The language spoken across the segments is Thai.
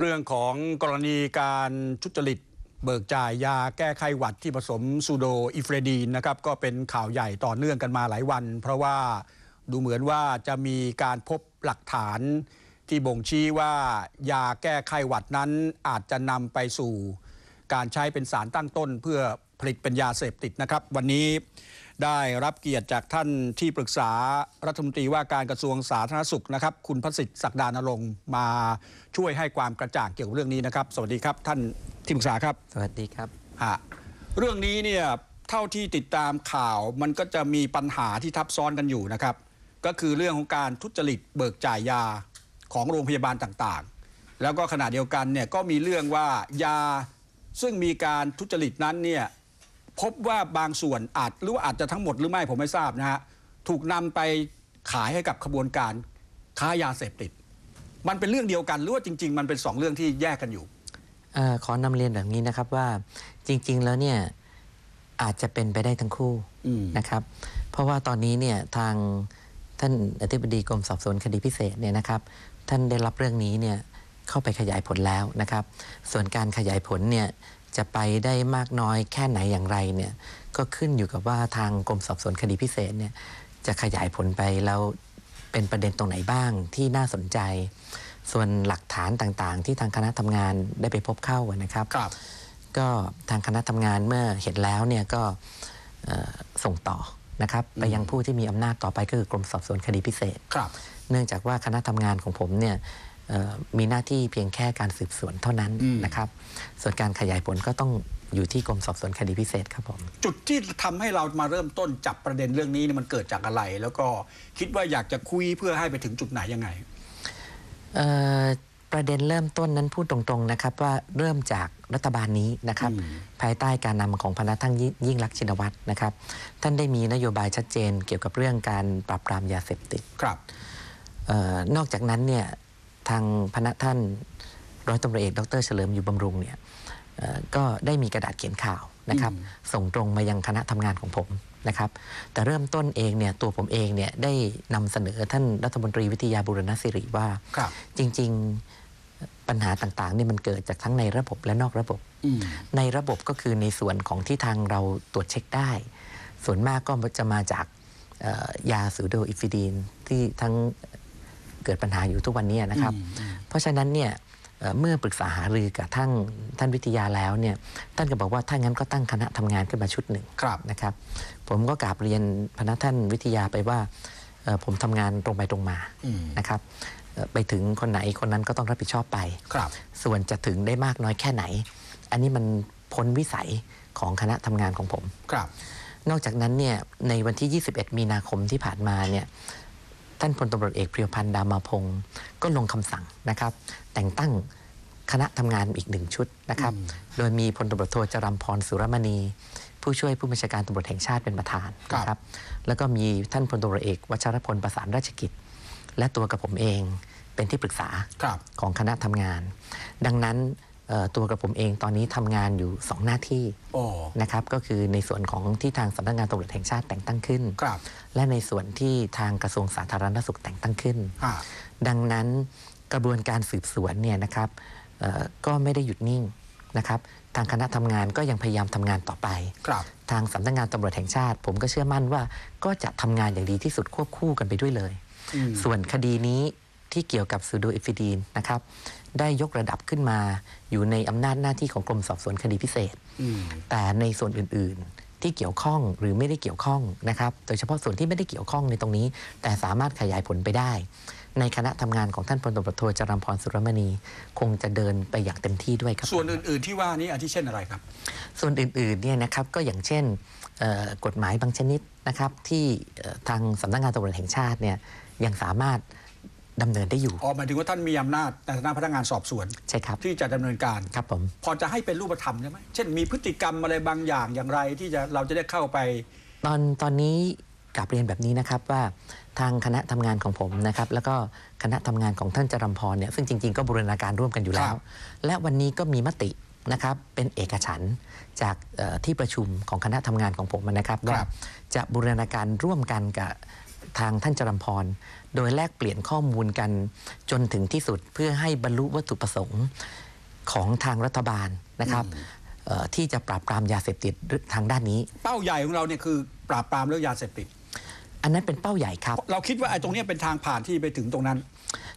เรื่องของกรณีการทุจริตเบิกจ่ายยาแก้ไขหวัดที่ผสมซูโดอิเฟรดีนนะครับก็เป็นข่าวใหญ่ต่อเนื่องกันมาหลายวัน เพราะว่าดูเหมือนว่าจะมีการพบหลักฐานที่บ่งชี้ว่ายาแก้ไขหวัดนั้นอาจจะนำไปสู่ การใช้เป็นสารตั้งต้นเพื่อผลิตเป็นยาเสพติดนะครับ วันนี้ ได้รับเกียรติจากท่านที่ปรึกษารัฐมนตรีว่าการกระทรวงสาธารณสุขนะครับ คุณพระสิทธิ์ศักดานรงค์มาช่วยให้ความกระจ่างเกี่ยวกับเรื่องนี้นะครับ สวัสดีครับท่านที่ปรึกษาครับ สวัสดีครับฮะเรื่องนี้เนี่ยเท่าที่ติดตามข่าวมันก็จะมีปัญหาที่ทับซ้อนกันอยู่นะครับ ก็คือเรื่องของการทุจริตเบิกจ่ายยาของโรงพยาบาลต่างๆ แล้วก็ขณะเดียวกันเนี่ยก็มีเรื่องว่ายาซึ่งมีการทุจริตนั้นเนี่ย พบว่าบางส่วนอาจหรือว่าอาจจะทั้งหมดหรือไม่ผมไม่ทราบนะฮะถูกนำไปขายให้กับขบวนการค้ายาเสพติด มันเป็นเรื่องเดียวกันหรือว่าจริง ๆ มันเป็นสองเรื่องที่แยกกันอยู่เออขอนำเรียนแบบนี้นะครับว่าจริง ๆ แล้วเนี่ยอาจจะเป็นไปได้ทั้งคู่อืมนะครับ เพราะว่าตอนนี้เนี่ยทางท่านอธิบดีกรมสอบสวนคดีพิเศษเนี่ยนะครับ ท่านได้รับเรื่องนี้เนี่ยเข้าไปขยายผลแล้วนะครับ ส่วนการขยายผลเนี่ย จะไปได้มากน้อยแค่ไหนอย่างไรเนี่ยก็ขึ้นอยู่กับว่าทางกรมสอบสวนคดีพิเศษเนี่ยจะขยายผลไปแล้วเป็นประเด็นตรงไหนบ้างที่น่าสนใจ ส่วนหลักฐานต่างๆ ที่ทางคณะทำงานได้ไปพบเข้าอะนะครับครับก็ทางคณะทำงานเมื่อเห็นแล้วเนี่ยก็เอ่อส่งต่อนะครับไปยังผู้ที่มีอำนาจต่อไปก็คือกรมสอบสวนคดีพิเศษครับเนื่องจากว่าคณะทำงานของผมเนี่ยเอ่อ มีหน้าที่เพียงแค่การสืบสวนเท่านั้นอืมนะครับ ส่วนการขยายผลก็ต้องอยู่ที่กรมสอบสวนคดีพิเศษครับผมจุดที่ทำให้เรามาเริ่มต้นจับประเด็นเรื่องนี้เนี่ยมันเกิดจากอะไร แล้วก็คิดว่าอยากจะคุยเพื่อให้ไปถึงจุดไหนยังไงเอ่อประเด็นเริ่มต้นนั้นพูดตรงๆนะครับว่าเริ่มจากรัฐบาลนี้นะครับอืมภายใต้การนำของพนักท่านยิ่งรักษณ์ชินวัตรนะครับ ท่านได้มีนโยบายชัดเจนเกี่ยวกับเรื่องการปราบปรามยาเสพติดครับเออนอกจากนั้นเนี่ย ทางพนักท่านร้อยตำรวจเอกดรเฉลิมอยู่บำรุงเนี่ยเอ่อก็ได้มีกระดาษเขียนข่าวนะครับอืมส่งตรงมายังคณะทำงานของผมนะครับ แต่เริ่มต้นเองเนี่ยตัวผมเองเนี่ยได้นำเสนอท่านรัฐมนตรีวิทยาบุรณศิริว่าครับจริง ๆปัญหาต่างๆเนี่ยมันเกิดจากทั้งในระบบและนอกระบบอืมในระบบก็คือในส่วนของที่ทางเราตรวจเช็คได้ ส่วนมากก็จะมาจากเอ่อยาสูโดอิฟิดีนที่ทั้ง เกิดปัญหาอยู่ทุกวันนี้นะครับอืมอืมเพราะฉะนั้นเนี่ยเอ่อเมื่อปรึกษาหารือกับท่านท่านวิทยาแล้วเนี่ยท่านก็บอกว่าถ้างั้นก็ตั้งคณะทำงานขึ้นมาชุดหนึ่งครับนะครับ ผมก็กราบเรียนพนักท่านวิทยาไปว่าเอ่อผมทำงานตรงไปตรงมาอืมนะครับเอ่อไปถึงคนไหนคนนั้นก็ต้องรับผิดชอบไปครับ ส่วนจะถึงได้มากน้อยแค่ไหน อันนี้มันพ้นวิสัยของคณะทำงานของผมครับ นอกจากนั้นเนี่ยในวันที่ 21 มีนาคมที่ผ่านมาเนี่ย ท่านพลตำรวจเอกเพรียวพันธ์ดามาพงศ์ก็ลงคำสั่งนะครับ แต่งตั้งคณะทำงานอีกหนึ่งชุดนะครับอืมโดยมีพลตำรวจโทจรัมพรสุรมณี ผู้ช่วยผู้บัญชาการตำรวจแห่งชาติเป็นประธานนะครับ แล้วก็มีท่านพลตำรวจเอกวัชรพลประสานราชกิจ และตัวกับผมเองเป็นที่ปรึกษาครับของคณะทำงาน ดังนั้นเอ่อ ตัวกับผมเองตอนนี้ทำงานอยู่ 2 หน้าที่โอ้นะครับก็คือในส่วนของที่ทางสำนักงานตำรวจแห่งชาติแต่งตั้งขึ้นครับและในส่วนที่ทางกระทรวงสาธารณสุขแต่งตั้งขึ้นอ่าดังนั้นกระบวนการสืบสวนเนี่ยนะครับเอ่อก็ไม่ได้หยุดนิ่งนะครับทางคณะทำงานก็ยังพยายามทำงานต่อไปครับทางสำนักงานตำรวจแห่งชาติ ผมก็เชื่อมั่นว่าก็จะทำงานอย่างดีที่สุดควบคู่กันไปด้วยเลยอืมส่วนคดีนี้ ที่เกี่ยวกับซูโดอิฟิดีนนะครับได้ยกระดับขึ้นมาอยู่ในอำนาจหน้าที่ของกรมสอบสวนคดีพิเศษอืมแต่ในส่วนอื่นๆที่เกี่ยวข้องหรือไม่ได้เกี่ยวข้องนะครับ โดยเฉพาะส่วนที่ไม่ได้เกี่ยวข้องในตรงนี้ แต่สามารถขยายผลไปได้ ในคณะทำงานของท่านพลตำรวจโทจรัมพรสุรมณี คงจะเดินไปอย่างเต็มที่ด้วยครับส่วนอื่น ๆที่ว่านี้อาทิเช่นอะไรครับ ส่วนอื่นๆเนี่ยนะครับก็อย่างเช่นเอ่อกฎหมายบางชนิดนะครับที่เอ่อทางสำนักงานตำรวจแห่งชาติเนี่ยยังสามารถ ดำเนินได้อยู่อ๋อหมายถึงว่าท่านมีอำนาจในฐานะพนักงานสอบสวนใช่ครับที่จะดำเนินการครับผมพอจะให้เป็นรูปธรรมได้ไหมเช่นมีพฤติกรรมอะไรบางอย่างอย่างไรที่จะเราจะได้เข้าไป ตอนตอนนี้กลับเรียนแบบนี้นะครับว่าทางคณะทำงานของผมนะครับแล้วก็คณะทำงานของท่านจรัมพรเนี่ยซึ่งจริง ๆ ก็บูรณาการร่วมกันอยู่แล้ครัวบและวันนี้ก็มีมตินะครับเป็นเอกฉันท์จากเอ่อที่ประชุมของคณะทำงานของผมนะครับว่าจะบูรณาการร่วมกันกับ ทางท่านจรัมพร โดยแลกเปลี่ยนข้อมูลกันจนถึงที่สุดเพื่อให้บรรลุวัตถุประสงค์ของทางรัฐบาลนะครับเอ่อที่จะปราบปรามยาเสพติดทางด้านนี้ เป้าใหญ่ของเราเนี่ยคือปราบปรามเรื่องยาเสพติด อันนั้นเป็นเป้าใหญ่ครับ เราคิดว่าไอ้ตรงเนี้ยเป็นทางผ่านที่ไปถึงตรงนั้น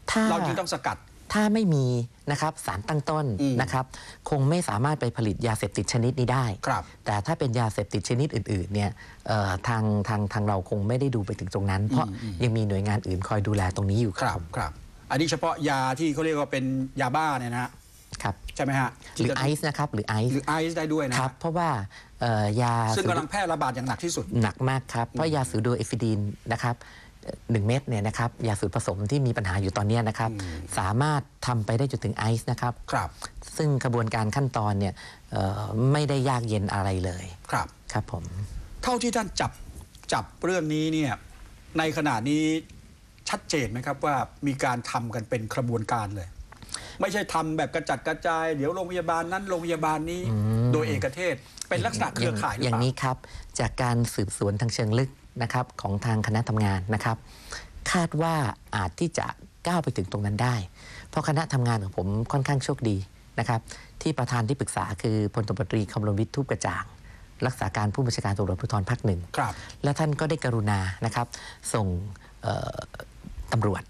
ถ้าเราจึงต้องสกัด ถ้าไม่มีนะครับสารตั้งต้นอืมนะครับคงไม่สามารถไปผลิตยาเสพติดชนิดนี้ได้ครับแต่ถ้าเป็นยาเสพติดชนิดอื่นๆเนี่ยเอ่อทางทางทางเราคงไม่ได้ดูไปถึงตรงนั้น เพราะยังมีหน่วยงานอื่นคอยดูแลตรงนี้อยู่คครัรับบครับอันนี้เฉพาะยาที่เขาเรียกว่าเป็นยาบ้าเนี่ยนะฮะครับใช่ไหมฮะหรือไอซ์นะครับหรือไอหซ์รือไอซ์ได้ด้วยนะครับเพราะว่าเอ่อยาซึ่งสูกำลังแพร่ระบาดอย่างหนักที่สุดหนักมากครับเพราะยาสูโดเอฟิดีนนะครับ เอ่อหนึ่งเม็ดเนี่ยนะครับยาสูตรผสมที่มีปัญหาอยู่ตอนเนี้ยนะครับ สามารถทำไปได้จนถึงไอซ์นะครับครับ ซึ่งกระบวนการขั้นตอนเนี่ยเอ่อไม่ได้ยากเย็นอะไรเลยครับครับผม เท่าที่ท่านจับจับเรื่องนี้เนี่ยในขณะนี้ชัดเจนไหมครับว่ามีการทำกันเป็นกระบวนการเลย ไม่ใช่ทำแบบกระจัดกระจาย เดี๋ยวโรงพยาบาลนั้นโรงพยาบาลนี้โดยเอกเทศเป็นลักษณะเครือข่ายหรืออเปย่างล่านี้ครับ จากการสืบสวนทางเชิงลึก นะครับของทางคณะทำงานนะครับ คาดว่าอาจที่จะก้าวไปถึงตรงนั้นได้ เพราะคณะทำงานของผมค่อนข้างโชคดีนะครับที่ประธานที่ปรึกษาคือพลตบตรีคำรณวิทย์ทุบกระจ่างรักษาการผู้บัญชาการตำรวจภูธรภาคหนึ่งครับและท่านก็ได้กรุณานะครับ ส่งเอ่อตำรวจ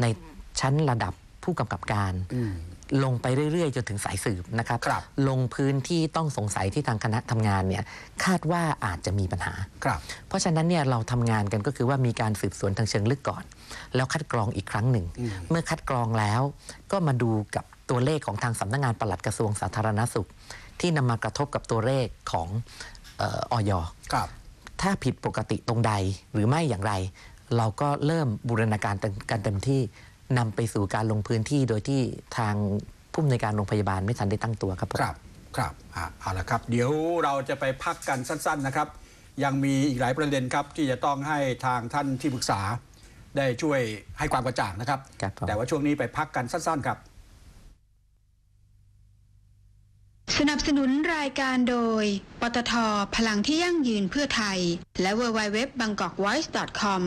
ในชั้นระดับผู้กำกับการอืม ลงไปเรื่อยๆ จนถึงสายสืบนะครับครับลงพื้นที่ต้องสงสัยที่ทางคณะทำงานเนี่ยคาดว่าอาจจะมีปัญหาครับเพราะฉะนั้นเนี่ยเราทำงานกันก็คือว่ามีการสืบสวนทางเชิงลึกก่อน แล้วคัดกรองอีกครั้งหนึ่งอืมเมื่อคัดกรองแล้วก็มาดูกับตัวเลขของทางสำนักงานปลัดกระทรวงสาธารณสุข ที่นำมากระทบกับตัวเลขของเอออยครับถ้าผิดปกติตรงใดหรือไม่อย่างไร เราก็เริ่มบูรณาการกันเต็มที่ นำไปสู่การลงพื้นที่โดยที่ทางผู้อำนวยการโรงพยาบาลไม่ทันได้ตั้งตัวครับผมครับครับอะเอาละครับ เดี๋ยวเราจะไปพักกันสั้น ๆนะครับ ยังมีอีกหลายประเด็นครับ ที่จะต้องให้ทางท่านที่ปรึกษา ได้ช่วยให้ความกระจ่างนะครับครับผมแต่ว่าช่วงนี้ไปพักกันสั้น ๆ ครับ สนับสนุนรายการโดย ปตทพลังที่ยั่งยืนเพื่อไทย และ w w w b a n g k o k v o i c e c o m